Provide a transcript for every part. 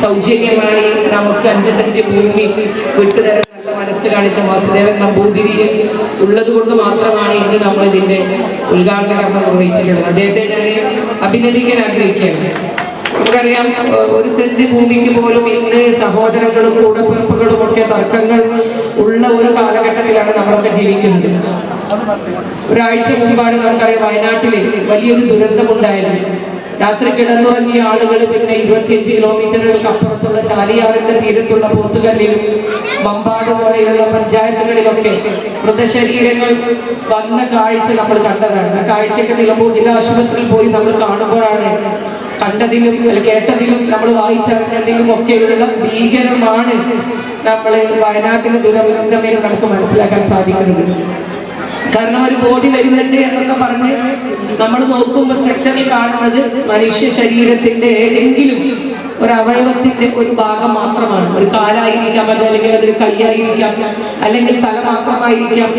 സൗജന്യമായി നമുക്ക് അഞ്ച് സെന്റ് ഭൂമി വിട്ടുതരാൻ നല്ല മനസ്സ് കാണിച്ച വാസുദേവൻ നമ്പൂതിരി ഉള്ളത് കൊണ്ട് മാത്രമാണ് ഇന്ന് നമ്മൾ ഇതിന്റെ ഉദ്ഘാടന കർമ്മം നിർവഹിച്ചിട്ടുള്ളത്. അദ്ദേഹത്തെ ഞാൻ അഭിനന്ദിക്കാൻ ആഗ്രഹിക്കുകയാണ്. നമുക്കറിയാം ഒരു സെന്റ് ഭൂമിക്ക് പോലും ഇന്ന് സഹോദരങ്ങളും കൂടപ്പിറപ്പുകളും ഒക്കെ തർക്കങ്ങൾ ഉള്ള ഒരു കാലഘട്ടത്തിലാണ് നമ്മളൊക്കെ ജീവിക്കുന്നത്. ഒരാഴ്ച മുമ്പാണ് നമുക്കറിയാം വയനാട്ടിൽ വലിയൊരു ദുരന്തമുണ്ടായിരുന്നു രാത്രി കിടന്നുറങ്ങിയ ആളുകൾ പിന്നെ ഇരുപത്തിയഞ്ച് കിലോമീറ്ററുകൾക്ക് അപ്പുറത്തുള്ള ചാലിയാറിന്റെ തീരത്തുള്ള പോത്തുകല്ലിലും മമ്പാട് പോലെയുള്ള പഞ്ചായത്തുകളിലൊക്കെ മൃതശരീരങ്ങൾ വന്ന കാഴ്ച നമ്മൾ കണ്ടതാണ്. ആ കാഴ്ചയൊക്കെ നിലമ്പൂർ ജില്ലാ ആശുപത്രിയിൽ പോയി നമ്മൾ കാണുമ്പോഴാണ് കണ്ടതിലും കേട്ടതിലും നമ്മൾ വായിച്ചറിഞ്ഞതിലും ഒക്കെയുള്ള ഭീകരമാണ് നമ്മൾ വയനാട്ടിലെ ദുരന്തമെന്ന് നമുക്ക് മനസ്സിലാക്കാൻ സാധിക്കുന്നത്. കാരണം ഒരു ബോഡി വരുന്നുണ്ട് എന്നൊക്കെ പറഞ്ഞ് നമ്മൾ നോക്കുമ്പോൾ സ്ട്രക്ചറിൽ കാണുന്നത് മനുഷ്യ ശരീരത്തിന്റെ ഏതെങ്കിലും ഒരു അവയവത്തിന്റെ ഒരു ഭാഗം മാത്രമാണ്. ഒരു കാലായിരിക്കാം അത് അല്ലെങ്കിൽ അതൊരു കൈയായിരിക്കാം അല്ലെങ്കിൽ തല മാത്രമായിരിക്കാം.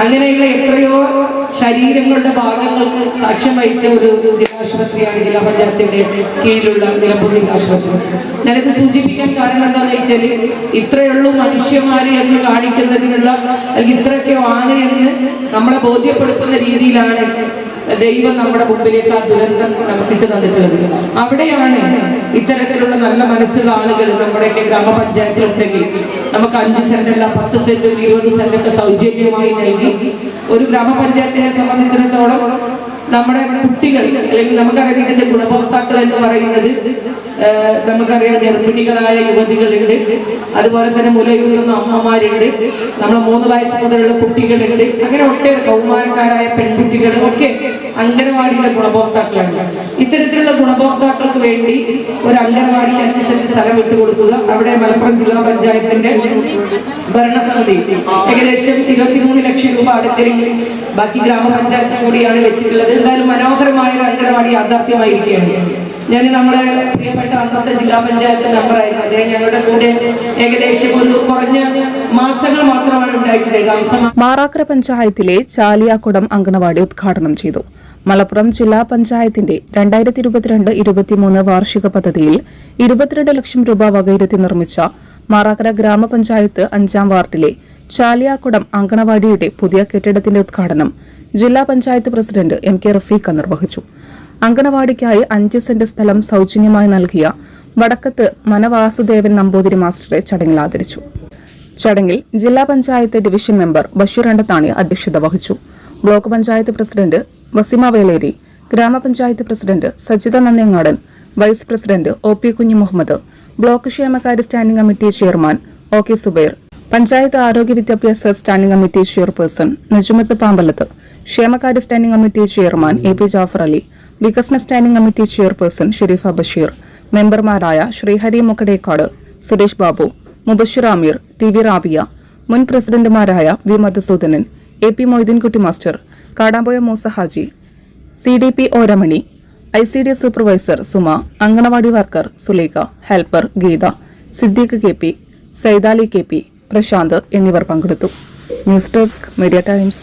അങ്ങനെയുള്ള എത്രയോ ശരീരങ്ങളുടെ ഭാഗങ്ങൾക്ക് സാക്ഷ്യം വഹിച്ച ഒരു ജില്ലാശുപത്രിയാണ് ജില്ലാ പഞ്ചായത്തിന്റെ കീഴിലുള്ള നിലമ്പൂർ ജില്ലാശുപത്രി. ഞാനിത് സൂചിപ്പിക്കാൻ കാരണം എന്താണെന്ന് വെച്ചാൽ ഇത്രയുള്ളൂ മനുഷ്യന്മാര് എന്ന് കാണിക്കുന്നതിനുള്ള ഇത്രയൊക്കെ ആണ് എന്ന് നമ്മളെ ബോധ്യപ്പെടുത്തുന്ന രീതിയിലാണ് ദൈവം നമ്മുടെ മുമ്പിലേക്ക് ആ ദുരന്തം നമുക്കിട്ട് തന്നിട്ടുള്ളത്. അവിടെയാണ് ഇത്തരത്തിലുള്ള നല്ല മനസ്സുള്ള ആളുകൾ നമ്മുടെയൊക്കെ ഗ്രാമപഞ്ചായത്തിലുണ്ടെങ്കിൽ നമുക്ക് അഞ്ച് സെന്റ് അല്ല പത്ത് സെന്റും ഇരുപത് സെന്റൊക്കെ സൗജന്യമായി നൽകി ഒരു ഗ്രാമപഞ്ചായത്തിനെ സംബന്ധിച്ചിടത്തോളം നമ്മുടെ കുട്ടികൾ അല്ലെങ്കിൽ നമുക്കറിയാം ഇതിന്റെ ഗുണഭോക്താക്കൾ എന്ന് പറയുന്നത് നമുക്കറിയാം ഗർഭിണികളായ യുവതികളുണ്ട്. അതുപോലെ തന്നെ മുലയൂറുന്ന അമ്മമാരുണ്ട്. നമ്മളെ മൂന്ന് വയസ്സ് മുതലുള്ള കുട്ടികളുണ്ട്. അങ്ങനെ ഒട്ടേറെ കൗമാരക്കാരായ പെൺകുട്ടികളും ഒക്കെ അംഗനവാടിയുടെ ഗുണഭോക്താക്കളാണ്. ഇത്തരത്തിലുള്ള ഗുണഭോക്താക്കൾക്ക് വേണ്ടി ഒരു അംഗനവാടിക്ക് അഞ്ച് സെന്റ് സ്ഥലം വിട്ടുകൊടുക്കുക അവിടെ മലപ്പുറം ജില്ലാ പഞ്ചായത്തിന്റെ ഭരണസമിതി. ഏകദേശം ഇരുപത്തിമൂന്ന് ലക്ഷം രൂപ അടുക്കലിൽ ബാക്കി ഗ്രാമപഞ്ചായത്തും കൂടിയാണ് വെച്ചിട്ടുള്ളത്. എന്തായാലും മനോഹരമായ ഒരു അംഗനവാടി യാഥാർത്ഥ്യമായിരിക്കുകയാണ്. ഞാൻ നമ്മുടെ പ്രിയപ്പെട്ട അന്നത്തെ ജില്ലാ പഞ്ചായത്ത് മെമ്പറായിരുന്നു അദ്ദേഹം ഞങ്ങളുടെ കൂടെ ഏകദേശം ഒരു കുറഞ്ഞ മാസങ്ങൾ മാത്രമാണ് ഉണ്ടായിട്ടുള്ളത് മാറാക്കര പഞ്ചായത്തിലെ ചാലിയാക്കുടം അങ്കണവാടി ഉദ്ഘാടനം ചെയ്തു. മലപ്പുറം ജില്ലാ പഞ്ചായത്തിന്റെ രണ്ടായിരത്തി ഇരുപത്തിരണ്ട് ഇരുപത്തിമൂന്ന് വാർഷിക പദ്ധതിയിൽ ഇരുപത്തിരണ്ട് ലക്ഷം രൂപ വകയിരുത്തി നിർമ്മിച്ച മാറാക്കര ഗ്രാമപഞ്ചായത്ത് അഞ്ചാം വാർഡിലെ ചാലിയാക്കുടം അങ്കണവാടിയുടെ പുതിയ കെട്ടിടത്തിന്റെ ഉദ്ഘാടനം ജില്ലാ panchayat president M K Rafeekha നിർവഹിച്ചു അങ്കണവാടിക്കായി അഞ്ച് സെന്റ് സ്ഥലം സൗജന്യമായി നൽകിയ വടക്കത്ത് മനവാസുദേവൻ നമ്പൂതിരി മാസ്റ്ററെ ചടങ്ങിൽ ആദരിച്ചു. ചടങ്ങിൽ ജില്ലാ പഞ്ചായത്ത് ഡിവിഷൻ മെമ്പർ ബഷീർ അണ്ടത്താണി അധ്യക്ഷത വഹിച്ചു. ബ്ലോക്ക് പഞ്ചായത്ത് പ്രസിഡന്റ് വസീമ വേലേരി ഗ്രാമപഞ്ചായത്ത് president Sajitha Nandiyangadan vice president O P Kunhu Muhammad block ക്ഷേമകാര്യ standing committee chairman O K Zubair panchayat ആരോഗ്യ വിദ്യാഭ്യാസ standing committee chairperson Najumath Pambalath ക്ഷേമകാര്യ standing committee chairman A P Jafar Ali വികസന standing committee chairperson Shereefa Basheer മെമ്പർമാരായ Sreehari Mukkadekkad Suresh Babu Mubashir Aamir T V Rabiya മുൻ പ്രസിഡന്റുമാരായ V Madhusoodanan A P Moideenkutty master Kadampuzha Moosa Haji C D P O Ramani I C D supervisor Suma anganwadi worker Sulekha helper Geetha Siddique K P Saidali K P Prashanth എന്നിവർ പങ്കെടുത്തു. News desk Media Times.